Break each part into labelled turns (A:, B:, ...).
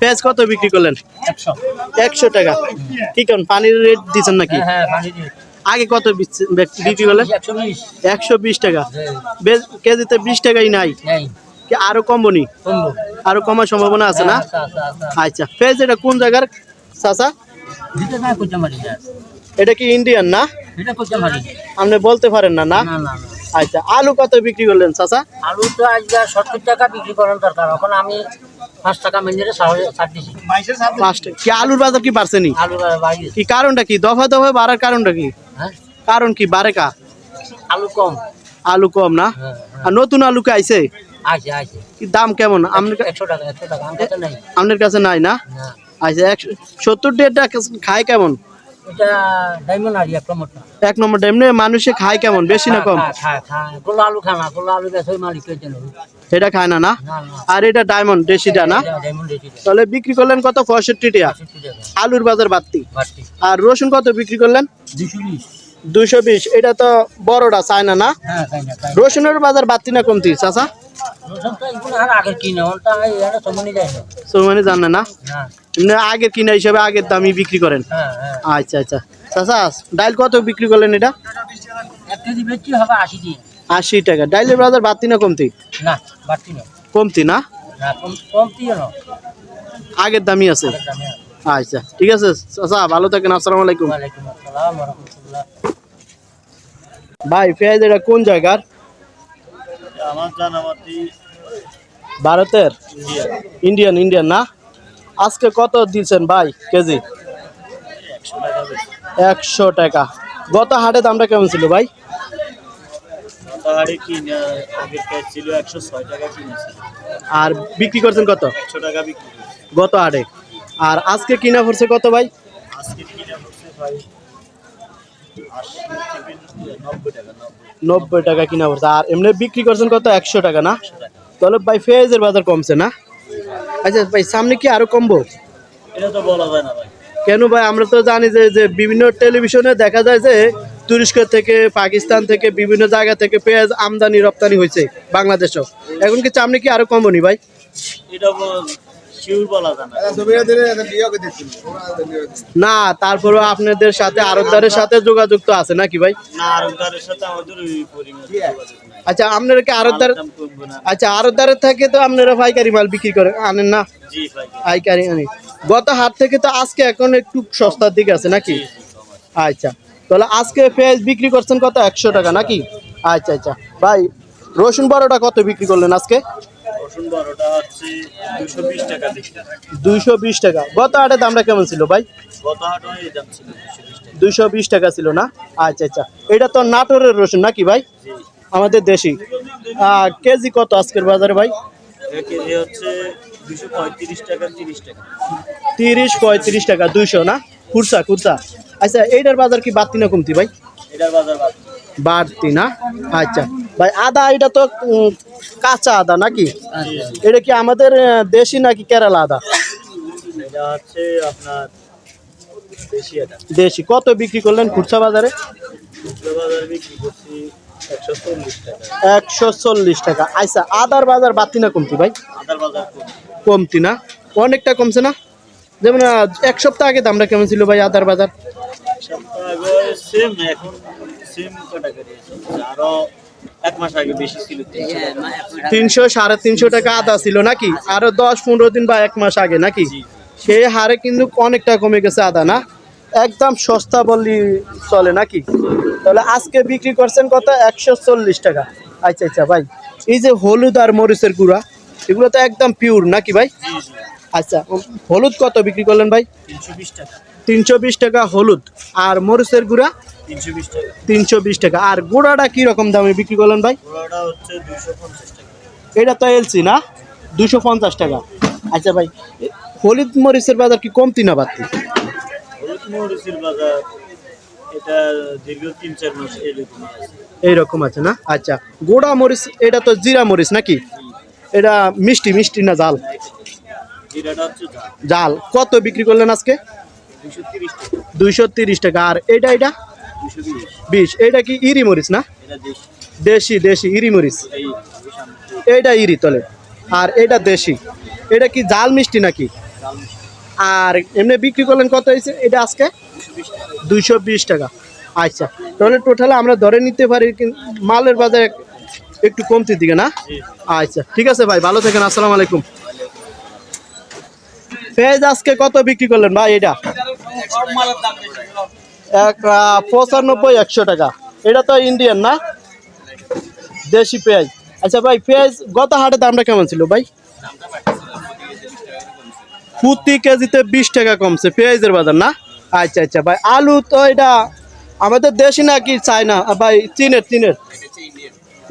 A: পেঁয়াজ কত বিক্রি করলেন?
B: একশো।
A: টাকা। কি কারণ পানির রেট দিচ্ছেন নাকি?
B: হ্যাঁ হ্যাঁ
A: আগে কত বিক্রি করলেন?
B: একশো বিশ
A: টাকা। কেজিতে বিশ টাকাই নাই। আরও কমবো নি? আরও কমার সম্ভাবনা আছে না?
B: আচ্ছা আচ্ছা
A: পেঁয়াজ এটা কোন জায়গার? চাচা? এটা কি ইন্ডিয়ান না? আপনি বলতে পারেন না না?
B: না না না।
A: আচ্ছা আলু কত বিক্রি করলেন চাচা?
B: আলু তো আজকে সত্তর টাকা বিক্রি করেন দরকার। এখন আমি পাঁচ টাকা মেঞ্জেরে ছাড় দিছি
A: পাঁচটা কি আলুর বাজার কি
B: বাড়িয়ে।
A: কি কারণটা কি? দফা দফা বাড়ার কারণটা কি?
B: হ্যাঁ?
A: কারণ কি? বাড়ে কা?
B: আলু কম।
A: আলু কম না?
B: হ্যাঁ
A: আর নতুন আলু কে আইছে? কি দাম কেমন? আপনার
B: টাকা টাকা। আমার কাছে নেই।
A: আপনার কাছে নাই না? আচ্ছা একশো সত্তর ডেটটা খায় কেমন?
B: এটা ডায়মন্ড
A: এক নম্বর এমনি মানুষে খায় কেমন? বেশি না কম?
B: খা খা খা গোলা আলু খানা গোলা আলু বেশ মালিক
A: এটা খায় না না?
B: না না।
A: আর এটা ডায়মন্ড দেশিটা না? তাহলে বিক্রি করলেন কত? পঁয়ষট্টি টাকা। আলুর বাজার বাড়তি। আর রসুন কত বিক্রি করলেন?
B: দুশো
A: দুইশো বিশ। এটা তো বড়টা চায়না না?
B: হ্যাঁ না
A: রসুনের বাজার বাড়তি না কমতি চাচা?
B: রসুন তো এগুলো আর আগে কিনে ওটা এটা সময় যায় না।
A: মানে জানে না এমনি আগের কিনা হিসাবে আগের দামই বিক্রি করেন?
B: হ্যাঁ হ্যাঁ।
A: আচ্ছা আচ্ছা। চাচা ডাইল কত বিক্রি করলেন এটা?
B: আশি
A: টাকা। ডাইলের বাজার বাড়তি না কমতি?
B: না
A: কমতি না? আগের দামই আছে।
B: আগের দামে আছে।
A: আচ্ছা ঠিক আছে চাচা ভালো থাকেন আসসালামু আলাইকুম।
B: আসসালাম রহমতুল্লাহ।
A: ভাই পেঁয়াজ এটা কোন জায়গার?
C: আমার জানামাতি
A: ভারতের? ইন্ডিয়ান। ইন্ডিয়ান না? আজকে কত দিচ্ছেন ভাই কেজি?
C: একশো টাকা
A: গত হাটে দামটা কেমন ছিল ভাই? আর বিক্রি করছেন কত। গত হাটে আর আজকে কিনা পড়ছে কত ভাই?
C: আজকে কিনে পড়ছে ভাই নব্বই টাকা
A: কিনা পড়ছে। আর এমনি বিক্রি করছেন কত? একশো টাকা না? তাহলে ভাই পেঁয়াজের বাজার কমছে না? আচ্ছা ভাই সামনে কি আরও কমবো? কেন ভাই? আমরা তো জানি যে যে বিভিন্ন টেলিভিশনে দেখা যায় যে তুরস্ক থেকে পাকিস্তান থেকে বিভিন্ন জায়গা থেকে পেঁয়াজ আমদানি রপ্তানি হয়েছে বাংলাদেশও। এখন কি সামনে কি আরও কমবনি ভাই?
C: এটা শিউর বলা যায় না।
A: না তারপরে আপনাদের সাথে আরতদারের সাথে যোগাযোগ তো আছে নাকি ভাই?
C: না আরবদারের সাথে আমাদের।
A: আচ্ছা আপনারা কি
C: না।
A: আচ্ছা আরতদারের থেকে তো আপনারা পাইকারি মাল বিক্রি করে আনেন না? পাইকারি। আনি। গত হাট থেকে তো আজকে এখন একটু সস্তার দিকে আছে নাকি? আচ্ছা তাহলে আজকে পেঁয়াজ বিক্রি করছেন কত? একশো টাকা নাকি? আচ্ছা আচ্ছা। ভাই রসুন বারোটা কত বিক্রি করলেন আজকে?
C: রসুন বড়টা হচ্ছে দুশো বিশ টাকা
A: দুইশো বিশ টাকা। গত হাটে দামটা কেমন ছিল ভাই?
C: গত দাম ছিল
A: দুইশো বিশ টাকা। ছিল না? আচ্ছা আচ্ছা। এটা তো নাটোরের রসুন নাকি ভাই? আমাদের দেশি। কেজি কত আজকের বাজারে ভাই?
C: কেজি হচ্ছে দুশো পঁয়ত্রিশ টাকা তিরিশ টাকা।
A: তিরিশ পঁয়ত্রিশ টাকা দুইশো না? কুরসা কুরসা আচ্ছা এইটার বাজার কি বাড়তি না কমতি ভাই?
C: এটার বাজার
A: বাড়তি। না? আচ্ছা। ভাই আদা এটা তো কাঁচা আদা নাকি? এটা কি আমাদের দেশি নাকি কেরালা আদা?
C: এটা হচ্ছে আপনার দেশি
A: কত বিক্রি করলেন খুচরা বাজারে?
C: খুচরো বাজার বিক্রি করছি একশো চল্লিশ টাকা।
A: আচ্ছা আদার বাজার বাড়তি না কমতি ভাই?
C: আদার বাজার
A: কমতি। না? অনেকটা কমছে না? যেমন এক সপ্তাহ আগে দামটা কেমন ছিল ভাই আদার বাজার?
C: সপ্তাহ আগে সেম এখন সেম আরও এক মাস আগে বেশি ছিল তিনশো
A: সাড়ে তিনশো টাকা আদা ছিল নাকি? আরও দশ পনেরো দিন বা এক মাস আগে নাকি? সেই হারে কিন্তু অনেকটা কমে গেছে আদা না? একদম সস্তা বললি চলে নাকি? তাহলে আজকে বিক্রি করছেন কত? একশো চল্লিশ টাকা। আচ্ছা আচ্ছা ভাই। এই যে হলুদ আর মরিচের গুঁড়া এগুলো তো একদম পিওর নাকি ভাই? আচ্ছা হলুদ কত বিক্রি করলেন ভাই?
C: তিনশো বিশ টাকা
A: হলুদ। আর মরিচের গুঁড়া?
C: তিনশো বিশ টাকা।
A: আর গুঁড়াটা কি রকম দামে বিক্রি করলেন ভাই? এটা তো এলসি না? দুশো পঞ্চাশ টাকা। আচ্ছা ভাই হলুদ মরিচের বাজার কি কমতি না বাড়তি? এইরকম আছে না? আচ্ছা গোড়া মরিচ এটা তো জিরা মরিচ নাকি? এটা মিষ্টি মিষ্টি না জাল জাল। কত বিক্রি করলেন আজকে? দুইশো তিরিশ টাকা। আর এটা এটা
C: বিশ।
A: এটা কি ইরি মরিচ না?
C: দেশি
A: দেশি, ইরি মরিচ। এইটা ইরি তলে। আর এটা দেশি। এটা কি জাল মিষ্টি নাকি? আর এমনি বিক্রি করলেন কত হয়েছে? এটা আজকে? দুইশো বিশ টাকা। আচ্ছা তাহলে টোটালে আমরা ধরে নিতে পারি মালের বাজার একটু কমতির দিকে না? আচ্ছা ঠিক আছে ভাই, ভালো থাকেন, আসসালামু আলাইকুম। পেঁয়াজ আজকে কত বিক্রি করলেন ভাই এটা? এক পঁচানব্বই, একশো টাকা। এটা তো ইন্ডিয়ান না? দেশি পেঁয়াজ। আচ্ছা ভাই, পেঁয়াজ গত হাটে দামটা কেমন ছিল ভাই? প্রতি কেজিতে বিশ টাকা কমছে, পেঁয়াজের বাজার না? আচ্ছা আচ্ছা ভাই, আলু তো এটা আমাদের দেশি নাকি চায়না? ভাই, চীনের চীনের।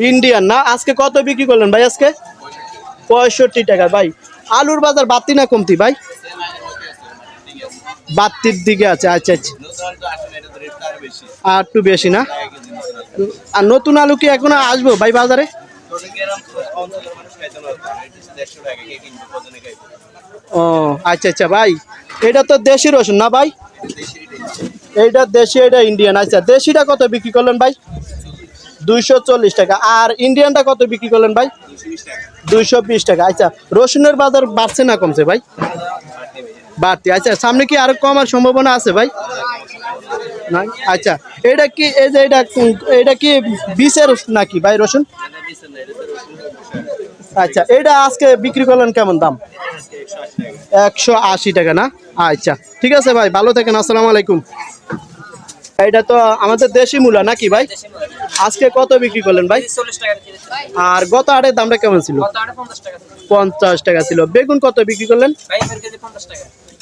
A: ইন্ডিয়ান না? আজকে কত বিক্রি করলেন ভাই আজকে? পঁয়ষট্টি টাকা ভাই। আলুর বাজার বাড়তি না কমতি ভাই? বাড়তির দিকে আছে আচ্ছা আচ্ছা। আর একটু বেশি না? আর নতুন আলু কি এখনও আসব ভাই বাজারে? ও আচ্ছা আচ্ছা ভাই। এটা তো দেশি রসুন না ভাই? এইটা দেশি, এটা ইন্ডিয়ান আচ্ছা দেশিটা কত বিক্রি করলেন ভাই? দুইশো চল্লিশ টাকা। আর ইন্ডিয়ানটা কত বিক্রি করলেন ভাই? দুইশো বিশ টাকা। আচ্ছা রসুনের বাজার বাড়ছে না কমছে ভাই? বাড়তি। আচ্ছা সামনে কি আরও কমার সম্ভাবনা আছে ভাই? না আচ্ছা এটা কি, এই যে এটা এটা কি বিষের নাকি ভাই রসুন? আচ্ছা এটা আজকে বিক্রি করলেন কেমন দাম? একশো আশি টাকা না? আচ্ছা ঠিক আছে ভাই, ভালো থাকেন, আসসালামু আলাইকুম। এটা তো আমাদের দেশি মূলা নাকি ভাই? আজকে কত বিক্রি করলেন ভাই? আর গত আটের দামটা কেমন ছিল? পঞ্চাশ টাকা ছিল। বেগুন কত বিক্রি করলেন?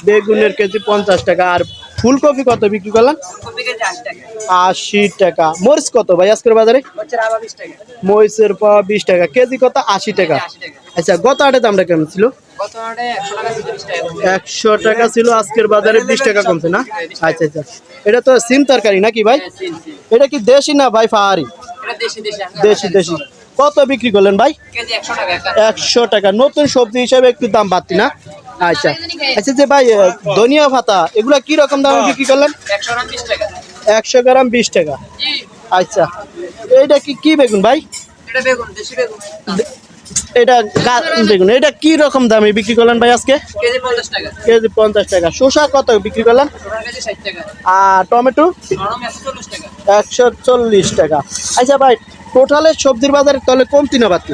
A: বেগুনের কেজি পঞ্চাশ টাকা। আর ফুলকপি কত বিক্রি করলেন? আশি টাকা। মরিচ কত ভাই আজকের বাজারে? মরিচের পাওয়া বিশ টাকা। কেজি কত? আশি টাকা। আচ্ছা গত আটের দামটা কেমন ছিল? একশো টাকা ছিল আজকের বাজারে বিশ টাকা কমছে না? আচ্ছা আচ্ছা। এটা তো সিম তরকারি নাকি ভাই? এটা কি দেশি না ভাই পাহাড়ি দেশি দেশি কত বিক্রি করলেন ভাই? একশো টাকা। নতুন সবজি হিসাবে একটু দাম বাড়তি না? আচ্ছা। আচ্ছা যে ভাই ধনিয়া পাতা এগুলা কি রকম দামে বিক্রি করলেন? একশো গ্রাম বিশ টাকা। আচ্ছা এইটা কি কি বেগুন ভাই? এটা বেগুন এটা কি রকম দামে বিক্রি করলেন ভাই আজকে? কেজি পঞ্চাশ টাকা। শসা কত বিক্রি করলেন? আর টমেটো? একশো চল্লিশ টাকা। আচ্ছা ভাই টোটালে সবজির বাজারে তাহলে কমতি না বাড়তি?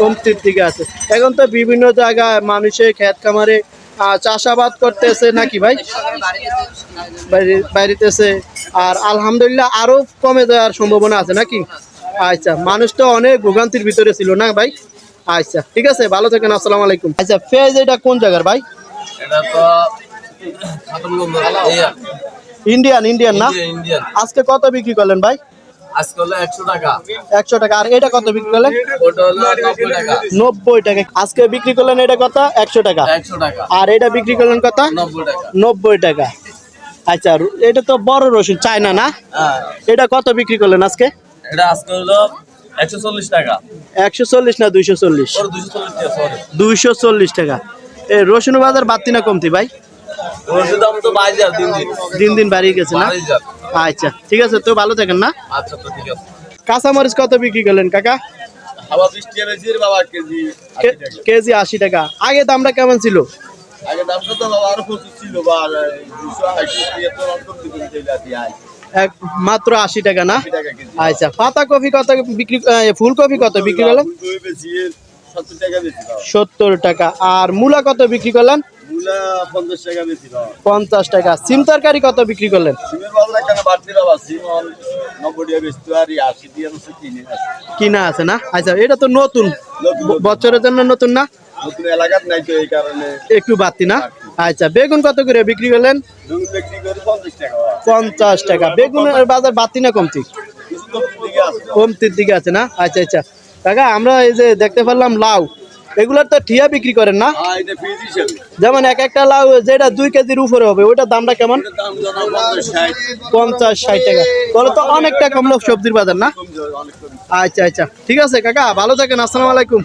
A: কমতির দিকে আছে। এখন তো বিভিন্ন জায়গায় মানুষের ক্ষেত খামারে চাষাবাদ করতেছে নাকি ভাই? বাইরেতেছে। আর আলহামদুলিল্লাহ আরও কমে যাওয়ার সম্ভাবনা আছে নাকি? আচ্ছা মানুষ তো অনেক ভোগান্তির ভিতরে ছিল না ভাই? আচ্ছা ঠিক আছে ভালো থাকেন আসসালামু আলাইকুম। আচ্ছা ফেজ এটা কোন জায়গার ভাই?
D: এটা তো খাতুনগঞ্জ
A: ইন্ডিয়ান ইন্ডিয়ান না? আজকে কত বিক্রি করলেন ভাই?
D: আজকে হলো টাকা।
A: আর এটা কত বিক্রি করলেন?
D: ওটা হলো নব্বই টাকা।
A: আজকে বিক্রি করলেন এটা কত? টাকা। আর এটা বিক্রি করলেন কত?
D: টাকা।
A: আচ্ছা এটা তো বড় রসুন চায়না না?
D: হ্যাঁ।
A: এটা কত বিক্রি করলেন আজকে?
D: এটা আজকে হলো টাকা।
A: না দুইশো চল্লিশ?
D: সরি
A: দুইশো চল্লিশ টাকা। এই রসুন বাজার বাড়তি না কমতি ভাই?
D: দাম তো দিন দিন।
A: দিন দিন বাড়িয়ে গেছে না? আচ্ছা ঠিক আছে তো ভালো থাকেন না?
D: আচ্ছা তো ঠিক আছে।
A: কাঁচামরিচ কত বিক্রি করলেন কাকা?
D: কেজি আশি টাকা।
A: আগে দামটা কেমন ছিল?
D: আগে দামটা তো বাবা আরও প্রচুর ছিল বা
A: মাত্র আশি টাকা না? আচ্ছা পাতা কফি কত বিক্রি ফুলকপি কত বিক্রি করলেন?
D: সত্তর টাকা।
A: আর মূলা কত বিক্রি করলেন?
D: পঞ্চাশ টাকা
A: টাকা। সিম তরকারি কত বিক্রি করলেন?
D: কেন টাকা টাকা
A: আছে। না? আচ্ছা এটা তো নতুন। বছরের জন্য নতুন না? একটু বাড়তি না? আচ্ছা বেগুন কত করে বিক্রি করলেন?
D: পঞ্চাশ টাকা।
A: বেগুনের বাজার বাড়তি না কমতি? কমতির দিকে আছে না? আচ্ছা আচ্ছা। কাকা আমরা এই যে দেখতে পারলাম লাউ। এগুলার তো ঠিয়া বিক্রি করেন না?
D: হ্যাঁ
A: যেমন এক একটা লাউ যেটা দুই কেজির উপরে হবে ওইটার দামটা কেমন?
D: পঞ্চাশ ষাট।
A: টাকা। তাহলে তো অনেকটা কমলো সবজির বাজার না? আচ্ছা আচ্ছা। ঠিক আছে কাকা ভালো থাকেন আসসালামু আলাইকুম।